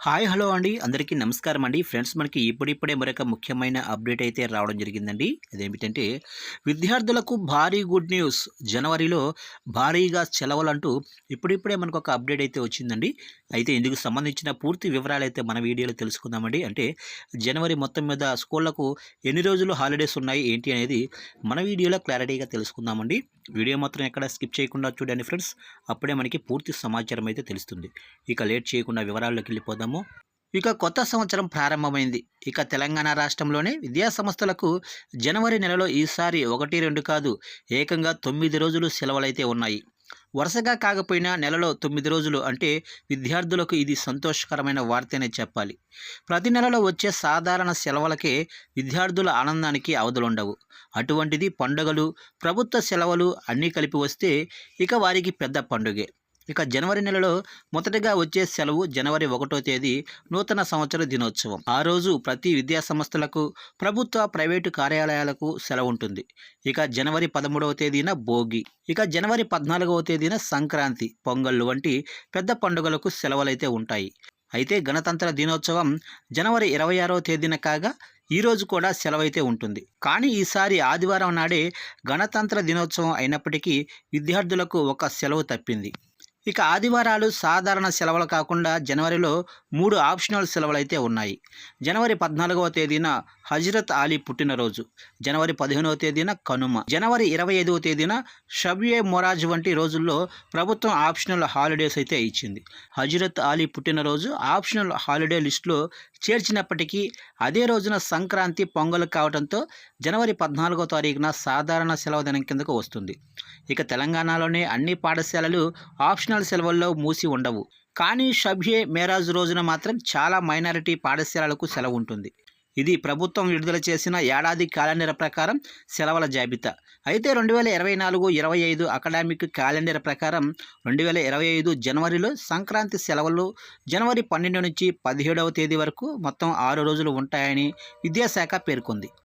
Hi hello అండి. అందరికీ నమస్కారం అండి. ఫ్రెండ్స్ మనకి ఇప్పుడిప్పుడే మరొక ముఖ్యమైన అప్డేట్ అయితే రావడం జరిగిందండి. అదేమిటంటే విద్యార్థులకు భారీ గుడ్ న్యూస్. జనవరిలో భారీగా సెలవులంటూ ఇప్పుడిప్పుడే మనకు ఒక అప్డేట్ అయితే వచ్చిందండి. అయితే ఇందుకు సంబంధించిన పూర్తి వివరాలు అయితే మన వీడియోలో తెలుసుకుందామండి. అంటే జనవరి మొత్తం మీద స్కూళ్ళకు ఎన్ని రోజులు హాలిడేస్ ఉన్నాయి ఏంటి అనేది మన వీడియోలో క్లారిటీగా తెలుసుకుందామండి. వీడియో మాత్రం ఎక్కడ స్కిప్ చేయకుండా చూడండి ఫ్రెండ్స్. అప్పుడే మనకి పూర్తి సమాచారం అయితే తెలుస్తుంది. ఇక లేట్ చేయకుండా వివరాల్లోకి వెళ్ళిపోదాము. ఇక కొత్త సంవత్సరం ప్రారంభమైంది. ఇక తెలంగాణ రాష్ట్రంలోనే విద్యా సంస్థలకు జనవరి నెలలో ఈసారి ఒకటి రెండు కాదు ఏకంగా తొమ్మిది రోజులు సెలవులైతే ఉన్నాయి. వరుసగా కాకపోయినా నెలలో తొమ్మిది రోజులు అంటే విద్యార్థులకు ఇది సంతోషకరమైన వార్తనే చెప్పాలి. ప్రతి నెలలో వచ్చే సాధారణ సెలవులకే విద్యార్థుల ఆనందానికి అవధులుండవు. అటువంటిది పండుగలు ప్రభుత్వ సెలవులు అన్నీ కలిపి వస్తే ఇక వారికి పెద్ద పండుగే. ఇక జనవరి నెలలో మొదటగా వచ్చే సెలవు జనవరి ఒకటో తేదీ నూతన సంవత్సర దినోత్సవం. ఆ రోజు ప్రతి విద్యా సంస్థలకు ప్రభుత్వ ప్రైవేటు కార్యాలయాలకు సెలవు ఉంటుంది. ఇక జనవరి పదమూడవ తేదీన భోగి ఇక జనవరి పద్నాలుగవ తేదీన సంక్రాంతి పొంగళ్ళు వంటి పెద్ద పండుగలకు సెలవులైతే ఉంటాయి. అయితే గణతంత్ర దినోత్సవం జనవరి ఇరవై ఆరవ తేదీన కాగా ఈ రోజు కూడా సెలవైతే ఉంటుంది. కానీ ఈసారి ఆదివారం నాడే గణతంత్ర దినోత్సవం అయినప్పటికీ విద్యార్థులకు ఒక సెలవు తప్పింది. ఇక ఆదివారాలు సాధారణ సెలవులు కాకుండా జనవరిలో మూడు ఆప్షనల్ సెలవులు అయితే ఉన్నాయి. జనవరి పద్నాలుగవ తేదీన హజరత్ అలీ పుట్టినరోజు. జనవరి పదిహేనవ తేదీన కనుమ. జనవరి ఇరవై ఐదవ తేదీన షబ్యే మొరాజ్ వంటి రోజుల్లో ప్రభుత్వం ఆప్షనల్ హాలిడేస్ అయితే ఇచ్చింది. హజరత్ అలీ పుట్టినరోజు ఆప్షనల్ హాలిడే లిస్టులో చేర్చినప్పటికీ అదే రోజున సంక్రాంతి పొంగల్ కావడంతో జనవరి పద్నాలుగో తారీఖున సాధారణ సెలవు దినం కిందకు వస్తుంది. ఇక తెలంగాణలోనే అన్ని పాఠశాలలు ఆప్షనల్ సెలవుల్లో మూసి ఉండవు. కానీ షబ్యే మేరాజ్ రోజున మాత్రం చాలా మైనారిటీ పాఠశాలలకు సెలవు ఉంటుంది. ఇది ప్రభుత్వం విడుదల చేసిన ఏడాది క్యాలెండర్ ప్రకారం సెలవుల జాబితా. అయితే రెండు వేల ఇరవై నాలుగు ఇరవై ఐదు అకాడమిక్ క్యాలెండర్ ప్రకారం రెండు వేల ఇరవై ఐదు జనవరిలో సంక్రాంతి సెలవులు జనవరి పన్నెండు నుంచి పదిహేడవ తేదీ వరకు మొత్తం ఆరు రోజులు ఉంటాయని విద్యాశాఖ పేర్కొంది.